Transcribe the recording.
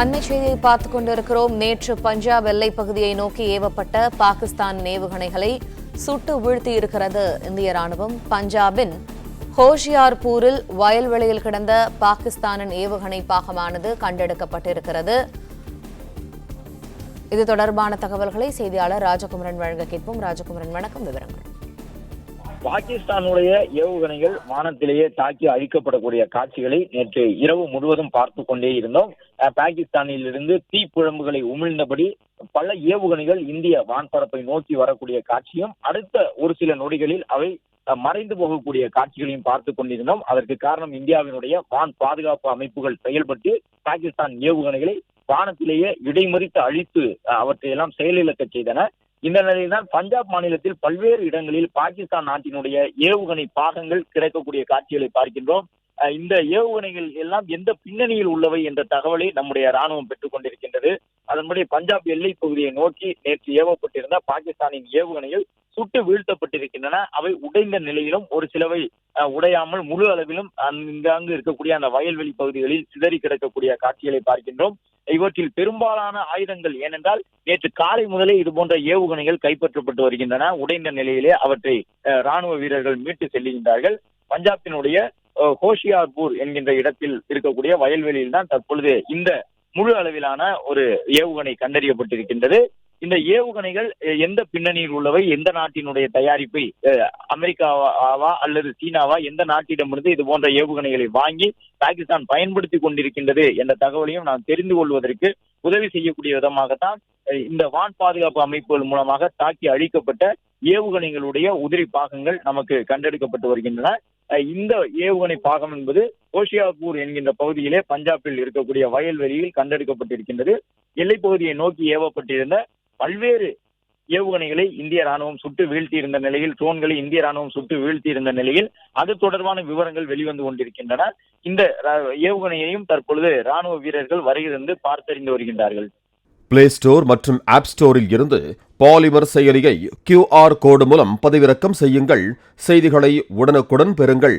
அண்மை செய்தியை பார்த்துக் கொண்டிருக்கிறோம். நேற்று பஞ்சாப் எல்லைப் பகுதியை நோக்கி ஏவப்பட்ட பாகிஸ்தான் ஏவுகணைகளை சுட்டு வீழ்த்தியிருக்கிறது. இந்திய ராணுவம் பஞ்சாபின் ஹோஷியார்பூரில் வயல்வெளியில் கிடந்த பாகிஸ்தானின் ஏவுகணை பாகமானது கண்டெடுக்கப்பட்டிருக்கிறது. இது தொடர்பான தகவல்களை செய்தியாளர் ராஜகுமரன் வழங்க கேட்போம். ராஜகுமரன் வணக்கம் விவரங்கள். பாகிஸ்தானுடைய ஏவுகணைகள் வானத்திலேயே தாக்கி அழிக்கப்படக்கூடிய காட்சிகளை நேற்று இரவு முழுவதும் பார்த்து கொண்டே இருந்தோம். பாகிஸ்தானில் இருந்து தீப்புழம்புகளை உமிழ்ந்தபடி பல ஏவுகணைகள் இந்திய வான்பரப்பை நோக்கி வரக்கூடிய காட்சியும் அடுத்த ஒரு சில நொடிகளில் அவை மறைந்து போகக்கூடிய காட்சிகளையும் பார்த்து கொண்டிருந்தோம். அதற்கு காரணம் இந்தியாவினுடைய வான் பாதுகாப்பு அமைப்புகள் செயல்பட்டு பாகிஸ்தான் ஏவுகணைகளை வானத்திலேயே இடைமறித்து அழித்து அவற்றையெல்லாம் செயலிழக்க செய்தன. இந்த நிலையில்தான் பஞ்சாப் மாநிலத்தில் பல்வேறு இடங்களில் பாகிஸ்தான் நாட்டினுடைய ஏவுகணை பாகங்கள் கிடைக்கக்கூடிய காட்சிகளை பார்க்கின்றோம். இந்த ஏவுகணைகள் எல்லாம் எந்த பின்னணியில் உள்ளவை என்ற தகவலை நம்முடைய ராணுவம் பெற்றுக் கொண்டிருக்கின்றது அதன்படி பஞ்சாப் எல்லை பகுதியை நோக்கி நேற்று ஏவப்பட்டிருந்த பாகிஸ்தானின் ஏவுகணைகள் சுட்டு வீழ்த்தப்பட்டிருக்கின்றன. அவை உடைந்த நிலையிலும் ஒரு சிலவை உடையாமல் முழு அளவிலும் அங்காங்கு இருக்கக்கூடிய அந்த வயல்வெளி பகுதிகளில் சிதறி கிடக்கக்கூடிய காட்சிகளை பார்க்கின்றோம். இவற்றில் பெரும்பாலான ஆயுதங்கள் ஏனென்றால் நேற்று காலை முதலே இது போன்ற ஏவுகணைகள் கைப்பற்றப்பட்டு வருகின்றன. உடைந்த நிலையிலே அவற்றை ராணுவ வீரர்கள் மீட்டு செல்லுகின்றார்கள். பஞ்சாபினுடைய ஹோஷியார்பூர் என்கின்ற இடத்தில் இருக்கக்கூடிய வயல்வெளியில் தான் தற்பொழுது இந்த முழு அளவிலான ஒரு ஏவுகணை கண்டறியப்பட்டிருக்கின்றது. இந்த ஏவுகணைகள் எந்த பின்னணியில் உள்ளவை எந்த நாட்டினுடைய தயாரிப்பை அமெரிக்காவா அல்லது சீனாவா எந்த நாட்டிடமிருந்து இது போன்ற ஏவுகணைகளை வாங்கி பாகிஸ்தான் பயன்படுத்தி கொண்டிருக்கின்றது என்ற தகவலையும் நாம் தெரிந்து கொள்வதற்கு உதவி செய்யக்கூடிய விதமாகத்தான் இந்த வான் பாதுகாப்பு அமைப்புகள் மூலமாக தாக்கி அழிக்கப்பட்ட ஏவுகணைகளுடைய உதிரி பாகங்கள் நமக்கு கண்டெடுக்கப்பட்டு வருகின்றன. இந்த ஏவுகணை பாகம் என்பது கோஷியாபூர் என்கின்ற பகுதியிலே பஞ்சாபில் இருக்கக்கூடிய வயல்வெளியில் கண்டெடுக்கப்பட்டிருக்கின்றது. எல்லைப் பகுதியை நோக்கி ஏவப்பட்டிருந்த பல்வேறு ஏவுகணைகளை இந்திய ராணுவம் சுட்டு வீழ்த்தியிருந்த நிலையில் ட்ரோன்களை இந்திய ராணுவம் சுட்டு வீழ்த்தியிருந்த நிலையில் அது தொடர்பான விவரங்கள் வெளிவந்து கொண்டிருக்கின்றன. இந்த ஏவுகணையையும் தற்பொழுது ராணுவ வீரர்கள் வருகிறந்து பார்த்தறிந்து வருகின்றார்கள். பிளே ஸ்டோர் மற்றும் ஆப் ஸ்டோரில் இருந்து பாலிமர் செயலியை கியூஆர் கோடு மூலம் பதிவிறக்கம் செய்யுங்கள். செய்திகளை உடனுக்குடன் பெறுங்கள்.